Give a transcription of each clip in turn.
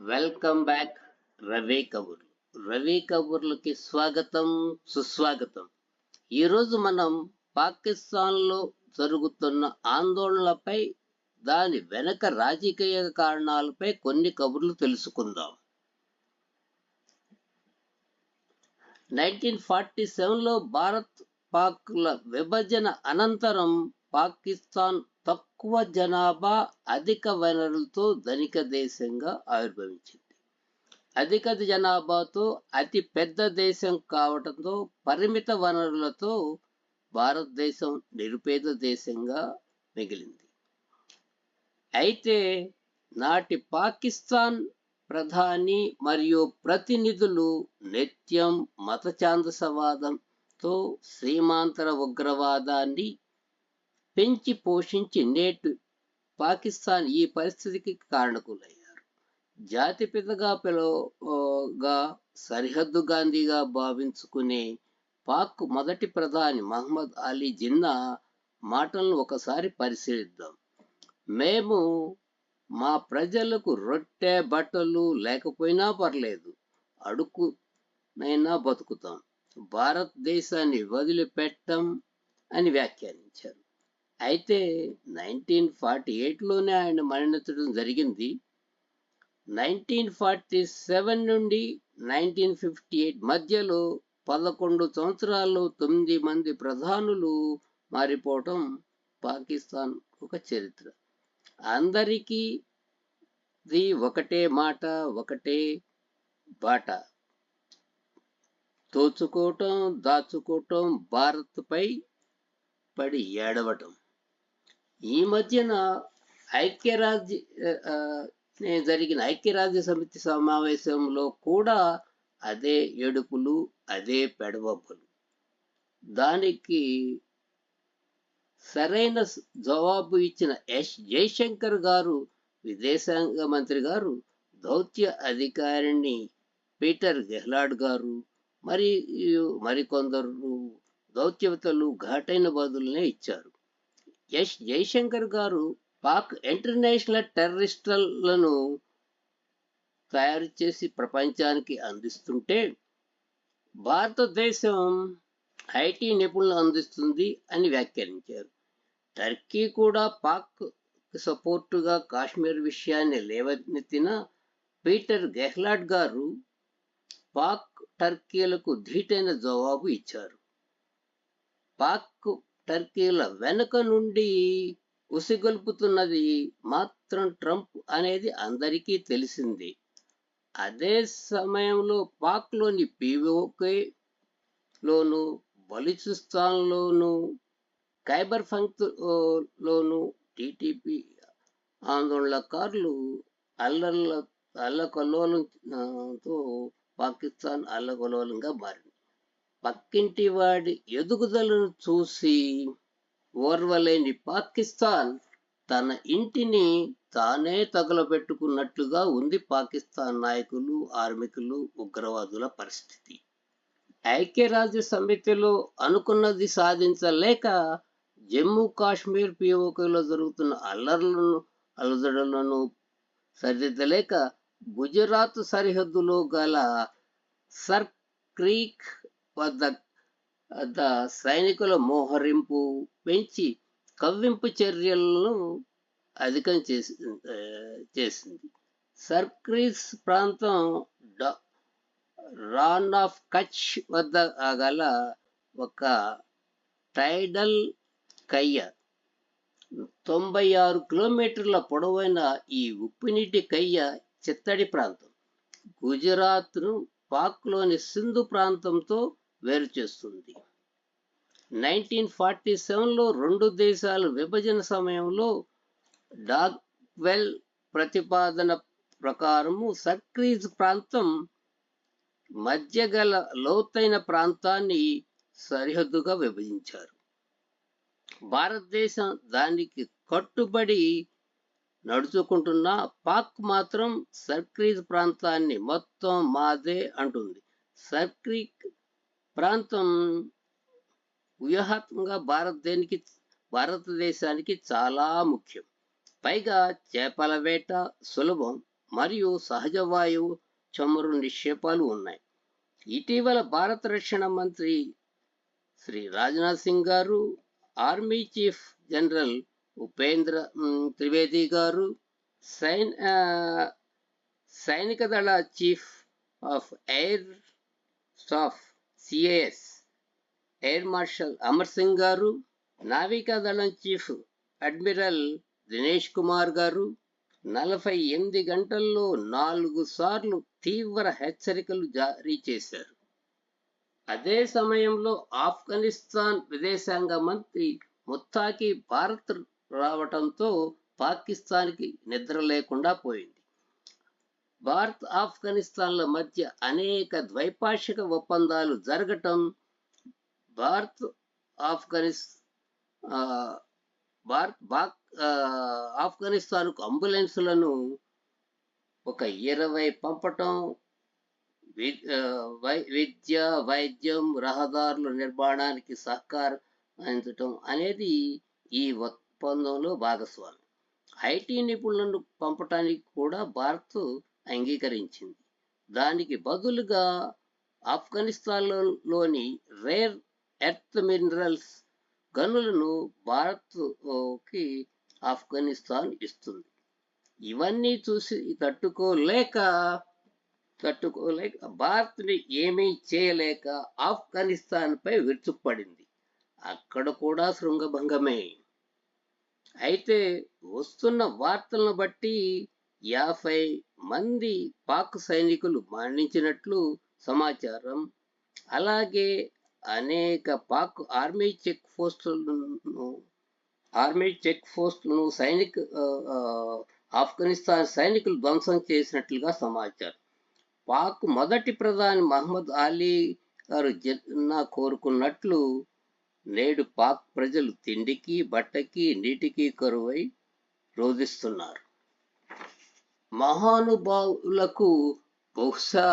Welcome back Ravi కబుర్లు రవి కబుర్లకి స్వాగతం సుస్వాగతం. ఈరోజు మనం పాకిస్తాన్లో జరుగుతున్న ఆందోళనలపై దాని వెనక రాజకీయ కారణాలపై కొన్ని కబుర్లు తెలుసుకుందాం. నైన్టీన్ ఫార్టీ సెవెన్లో భారత్ పాక్ల విభజన అనంతరం పాకిస్తాన్ తక్కువ జనాభా అధిక వనరులతో ధనిక దేశంగా ఆవిర్భవించింది. అధిక జనాభాతో అతి పెద్ద దేశం కావడంతో పరిమిత వనరులతో భారతదేశం నిరుపేద దేశంగా మిగిలింది. అయితే నాటి పాకిస్తాన్ ప్రధాని మరియు ప్రతినిధులు నిత్యం మతచాందసవాదంతో శ్రీమాంతర ఉగ్రవాదాన్ని పెంచి పోషించి నేటు పాకిస్తాన్ ఈ పరిస్థితికి కారణకులయ్యారు. జాతిపితగా పిలువగా సరిహద్దు గాంధీగా భావించుకునే పాక్ మొదటి ప్రధాని మహమ్మద్ అలీ జిన్నా మాటలను ఒకసారి పరిశీలిద్దాం. మేము మా ప్రజలకు రొట్టె బట్టలు లేకపోయినా పర్లేదు అడుక్కునైనా బతుకుతాం. భారతదేశాన్ని వదిలిపెట్టం అని వ్యాఖ్యానించారు. అయితే నైన్టీన్ ఫార్టీ ఎయిట్లోనే ఆయన మరణించడం జరిగింది. నైన్టీన్ ఫార్టీ సెవెన్ నుండి నైన్టీన్ ఫిఫ్టీ ఎయిట్ మధ్యలో పదకొండు సంవత్సరాల్లో తొమ్మిది మంది ప్రధానులు మారిపోవటం పాకిస్తాన్ ఒక చరిత్ర. అందరికీ ది ఒకటే మాట ఒకటే బాట. తోచుకోవటం దాచుకోవటం భారత్పై పడి ఏడవటం. ఈ మధ్యన ఐక్యరాజ్య జరిగిన ఐక్యరాజ్య సమితి సమావేశంలో కూడా అదే ఏడుపులు అదే పెడవబ్బలు. దానికి సరైన జవాబు ఇచ్చిన ఎస్ జయశంకర్ గారు విదేశాంగ మంత్రి గారు దౌత్య అధికారిని పీటర్ గెహ్లాడ్ గారు మరియు మరికొందరు దౌత్యవతలు ఘాటైన బదులనే ఇచ్చారు. ఎస్ జయశంకర్ గారు పాక్ ఇంటర్నేషనల్ టెర్రరిస్టులను తయారు చేసి ప్రపంచానికి అందిస్తుంటే భారతదేశం ఐటీ నిపుణులు అందిస్తుంది అని వ్యాఖ్యానించారు. టర్కీ కూడా పాక్ సపోర్టుగా కాశ్మీర్ విషయాన్ని లేవనెత్తిన పీటర్ గెహ్లాట్ గారు పాక్ టర్కీలకు ధీటైన జవాబు ఇచ్చారు. పాక్ టర్కీల వెనుక నుండి ఉసిగొల్పుతున్నది మాత్రం ట్రంప్ అనేది అందరికీ తెలిసింది. అదే సమయంలో పాక్లోని పీఓకే బలుచిస్తాన్లోను ఖైబర్ ఫంక్ లోను టీటీపీ ఆందోళనకారులు అల్లర్ల అల్లకల్లోలంతో పాకిస్తాన్ అల్లకల్లోలంగా మారింది. పక్కింటి వాడి ఎదుగుదలను చూసి ఓర్వలేని పాకిస్తాన్ తన ఇంటిని తానే తగలబెట్టుకున్నట్లుగా ఉంది పాకిస్తాన్ నాయకులు ఆర్మికులు ఉగ్రవాదుల పరిస్థితి. ఐక్యరాజ్య సమితిలో అనుకున్నది సాధించలేక జమ్మూ కాశ్మీర్ పిఓకేలో జరుగుతున్న అల్లర్లను అలజడులను సరిదిద్దలేక గుజరాత్ సరిహద్దులో గల సర్ క్రీక్ వద్ద వద్ద సైనికుల మోహరింపు పెంచి కవ్వింపు చర్యలను అధికం చేసి చేసింది. సర్క్రీస్ ప్రాంతం రాన్ ఆఫ్ కచ్ వద్ద గల ఒక టైడల్ కయ్య. తొంభై ఆరు కిలోమీటర్ల పొడవైన ఈ ఉప్పునీటి కయ్య చిత్తడి ప్రాంతం. గుజరాత్ను పాక్లోని సింధు ప్రాంతంతో వేరు చేస్తుంది నైన్టీన్ ఫార్టీ సెవెన్లో రెండు దేశాల విభజన సమయంలో డాగ్వెల్ ప్రతిపాదన ప్రకారము సర్క్రీజ్ ప్రాంతం మధ్య గల లోతైన ప్రాంతాన్ని సరిహద్దుగా విభజించారు. భారతదేశం దానికి కట్టుబడి నడుచుకుంటున్న పాక్ మాత్రం సర్క్రీజ్ ప్రాంతాన్ని మొత్తం మాదే అంటుంది. సర్క్రీ ప్రాంతం వ్యూహాత్మకంగా భారతదేశానికి భారతదేశానికి చాలా ముఖ్యం. పైగా చేపల వేట సులభం మరియు సహజ వాయువు చమురు నిక్షేపాలు ఉన్నాయి. ఇటీవల భారత రక్షణ మంత్రి Shri Rajnath Singh garu army chief general Upendra Trivedi garu sign సైనిక దళ chief of air staff CAS air marshal Amar Singh garu నావికా దళం చీఫ్ అడ్మిరల్ దినేష్ కుమార్ గారు నలభై ఎనిమిది గంటల్లో నాలుగు సార్లు తీవ్ర హెచ్చరికలు జారీ చేశారు. అదే సమయంలో ఆఫ్ఘనిస్తాన్ విదేశాంగ మంత్రి ముత్తాకి భారత్ రావటంతో పాకిస్తాన్కి నిద్ర లేకుండా పోయింది. భారత్ ఆఫ్ఘనిస్తాన్ల మధ్య అనేక ద్వైపాక్షిక ఒప్పందాలు జరగటం భారత్ ఆఫ్ఘనిస్ భారత్ బాక్ ఆఫ్ఘనిస్తాన్కు అంబులెన్సులను ఒక ఇరవై పంపటం వి- వై- విద్య వైద్యం రహదారుల నిర్మాణానికి సహకారం అందించటం అనేది ఈ ఒప్పందంలో భాగస్వామి. ఐటీ నిపుణులను పంపటానికి కూడా భారత్ అంగీకరించింది. దానికి బదులుగా ఆఫ్ఘనిస్తాన్లోని రేర్ ఎర్త్ మినరల్స్ గనులను భారత్కి ఆఫ్ఘనిస్తాన్ ఇస్తుంది. ఇవన్నీ చూసి తట్టుకోలేక తట్టుకోలేక భారత్ని ఏమీ చేయలేక ఆఫ్ఘనిస్తాన్ పై విరుచుకుపడింది. అక్కడ కూడా శృంగభంగమే. అయితే వస్తున్న వార్తలను బట్టి యాభై మంది పాక్ సైనికులు మరణించినట్లు సమాచారం. అలాగే అనేక పాక్ ఆర్మీ చెక్ పోస్టులను ఆర్మీ చెక్ పోస్టులను సైనిక ఆఫ్ఘనిస్తాన్ సైనికులు ధ్వంసం చేసినట్లుగా సమాచారం. పాక్ మొదటి ప్రధాని మహమ్మద్ అలీ గారు జిన్నా కోరుకున్నట్లు నేడు పాక్ ప్రజలు తిండికి బట్టకి నీటికి కరువై రోధిస్తున్నారు. మహానుభావులకు బహుశా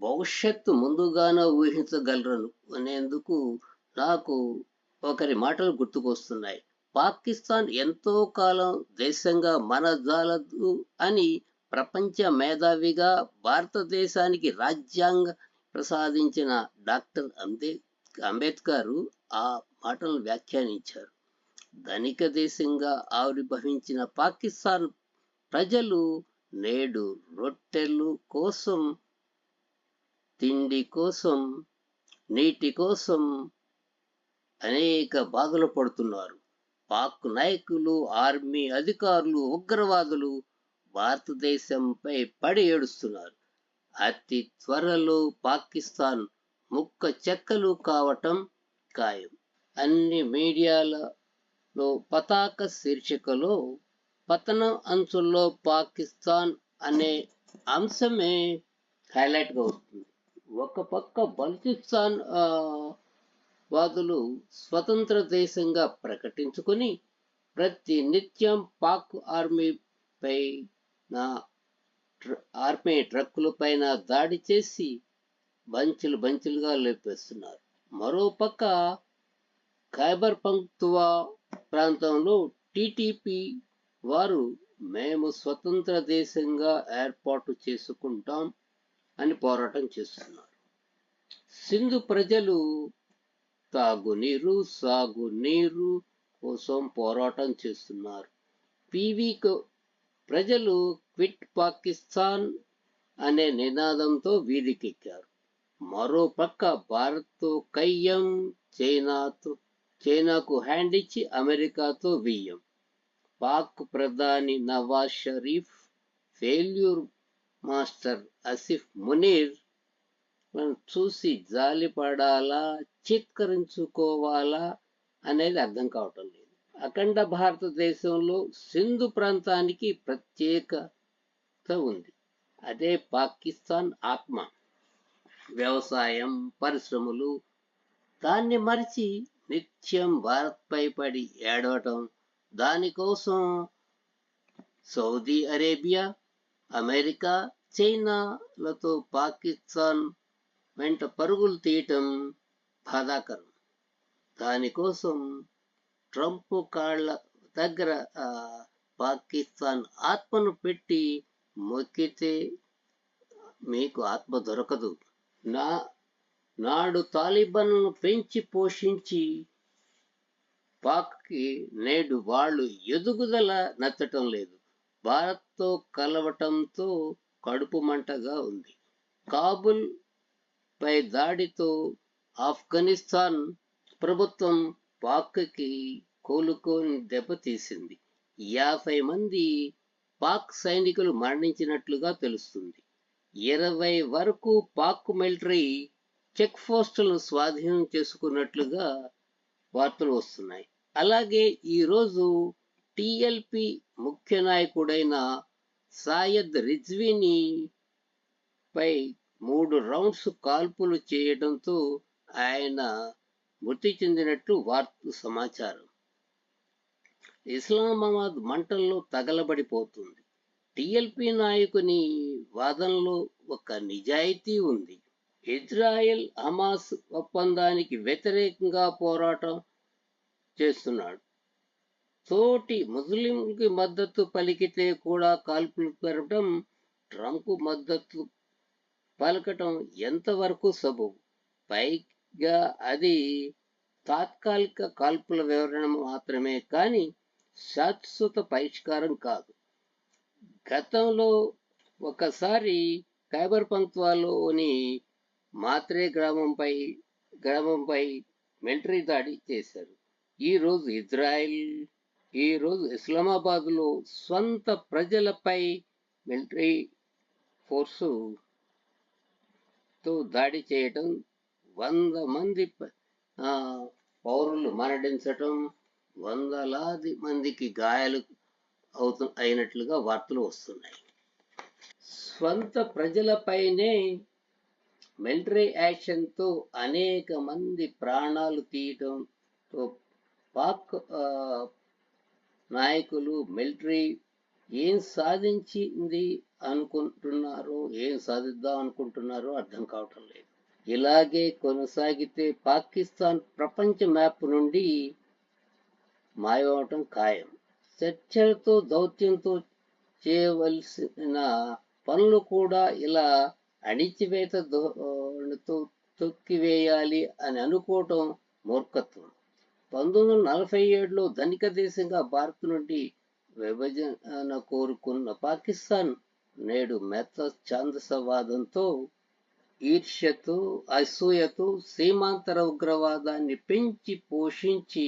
భవిష్యత్తు ముందుగానే ఊహించగలరను అనేందుకు నాకు ఒకరి మాటలు గుర్తుకొస్తున్నాయి. పాకిస్తాన్ ఎంతో కాలం దేశంగా మన జాలదు అని ప్రపంచ మేధావిగా భారతదేశానికి రాజ్యాంగ ప్రసాదించిన డాక్టర్ అంబే అంబేద్కర్ ఆ మాటలను వ్యాఖ్యానించారు. ధనిక దేశంగా ఆవిర్భవించిన పాకిస్తాన్ ప్రజలు నేడు రొట్టెలు కోసం తిండి కోసం నీటి కోసం అనేక బాధలు పడుతున్నారు. పాక్ నాయకులు ఆర్మీ అధికారులు ఉగ్రవాదులు భారతదేశంపై పడి ఏడుస్తున్నారు. అతి త్వరలో పాకిస్తాన్ ముక్క చెక్కలు కావటం ఖాయం. అన్ని మీడియాలలో పతాక శీర్షికలో పతనం అంచుల్లో పాకిస్తాన్ అనే అంశమే హైలైట్గా వస్తుంది. ఒక పక్క బలూచిస్తాన్ వాదులు స్వతంత్ర దేశంగా ప్రకటించుకొని ప్రతి నిత్యం పాక్ ఆర్మీపై నా ట్ర- ఆర్మీ ట్రక్కులపైన దాడి చేసి బంచులు బంచులుగా లేపేస్తున్నారు. మరోపక్క ఖైబర్ పంక్తువా ప్రాంతంలో టీటీపీ వారు మేము స్వతంత్ర దేశంగా ఏర్పాటు చేసుకుంటాం అని పోరాటం చేస్తున్నారు. సింధు ప్రజలు తాగునీరు సాగునీరు కోసం పోరాటం చేస్తున్నారు. పీవీ ప్రజలు క్విట్ పాకిస్తాన్ అనే నినాదంతో వీధికెక్కారు. మరోపక్క భారత్తో కయ్యం చైనాతో చైనాకు హ్యాండ్ ఇచ్చి అమెరికాతో వియ్యం. పాక్ ప్రధాని నవాజ్ షరీఫ్ ఫెయిల్యూర్ మాస్టర్ అసిఫ్ మునీర్ చూసి జాలిపడాలా చిత్కరించుకోవాలా అనేది అర్థం కావటం లేదు. అఖండ భారతదేశంలో సింధు ప్రాంతానికి ప్రత్యేకత ఉంది. అదే పాకిస్తాన్ ఆత్మ. వ్యవసాయం పరిశ్రమలు దాన్ని మరిచి నిత్యం భారత్పై పడి ఏడవటం దానికోసం సౌదీ అరేబియా అమెరికా చైనాలతో పాకిస్తాన్ వెంట పరుగులు తీయటం బాధాకరం. దానికోసం ట్రంప్ కాళ్ళ దగ్గర పాకిస్తాన్ ఆత్మను పెట్టి మొక్కితే మీకు ఆత్మ దొరకదు. నా నాడు తాలిబాన్ను పెంచి పోషించి పాక్కి నేడు వాళ్ళు ఎదుగుదల నచ్చటం లేదు. భారత్తో కలవటంతో కడుపు మంటగా ఉంది. కాబుల్ పై దాడితో ఆఫ్ఘనిస్తాన్ ప్రభుత్వం పాక్కి కోలుకొని దెబ్బతీసింది. యాభై మంది పాక్ సైనికులు మరణించినట్లుగా తెలుస్తుంది. ఇరవై వరకు పాక్ మిలిటరీ చెక్ పోస్టులను స్వాధీనం చేసుకున్నట్లుగా వార్తలు వస్తున్నాయి. అలాగే ఈరోజు టిఎల్పి ముఖ్య నాయకుడైన సాయద్ రిజ్వీని పై మూడు రౌండ్స్ కాల్పులు చేయడంతో ఆయన మృతి చెందినట్టు వార్త సమాచారం. ఇస్లామాబాద్ మంటల్లో తగలబడిపోతుంది. టిఎల్పి నాయకుని వాదనలో ఒక నిజాయితీ ఉంది. ఇజ్రాయెల్ హమాస్ ఒప్పందానికి వ్యతిరేకంగా పోరాటం చేస్తున్నాడు. తోటి ముస్లింకి మద్దతు పలికితే కూడా కాల్పులు పెరగడం ట్రంప్ మద్దతు పలకటం ఎంతవరకు సబబు? పైగా అది తాత్కాలిక కాల్పుల వివరణ మాత్రమే కానీ శాశ్వత పరిష్కారం కాదు. గతంలో ఒకసారి ఖైబర్ పంక్వాలోని మాత్రే గ్రామంపై గ్రామంపై మిలిటరీ దాడి చేశారు. ఈ రోజు ఇజ్రాయెల్ ఈ రోజు ఇస్లామాబాద్లో స్వంత ప్రజలపై మిలిటరీ ఫోర్సు తో దాడి చేయటం వంద మంది పౌరులు మరణించటం వందలాది మందికి గాయాలు అవుతు అయినట్లుగా వార్తలు వస్తున్నాయి. స్వంత ప్రజలపైనే మిలిటరీ యాక్షన్తో అనేక మంది ప్రాణాలు తీయటంతో పాక్ నాయకులు మిలిటరీ ఏం సాధించింది అనుకుంటున్నారో ఏం సాధిద్దాం అనుకుంటున్నారో అర్థం కావటం లేదు. ఇలాగే కొనసాగితే పాకిస్తాన్ ప్రపంచ మ్యాప్ నుండి మాయమవటం ఖాయం. చర్చలతో దౌత్యంతో చేయవలసిన పనులు కూడా ఇలా అణిచివేత తొక్కివేయాలి అని అనుకోవటం మూర్ఖత్వం. పంతొమ్మిది వందల నలభై ఏడులో ధనిక దేశంగా భారత్ నుండి విభజన కోరుకున్న పాకిస్తాన్ నేడు మెత్త ఛాందసవాదంతో ఈర్ష్యతో అసూయతో సీమాంతర ఉగ్రవాదాన్ని పెంచి పోషించి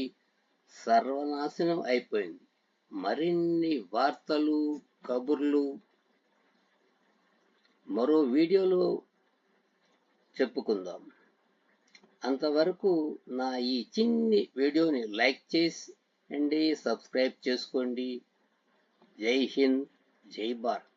సర్వనాశనం అయిపోయింది. మరిన్ని వార్తలు కబుర్లు మరో వీడియోలో చెప్పుకుందాం. అంతవరకు నా ఈ చిన్ని వీడియోని లైక్ చేసి సబ్స్క్రైబ్ చేసుకోండి. జై హింద్ జై భారత్.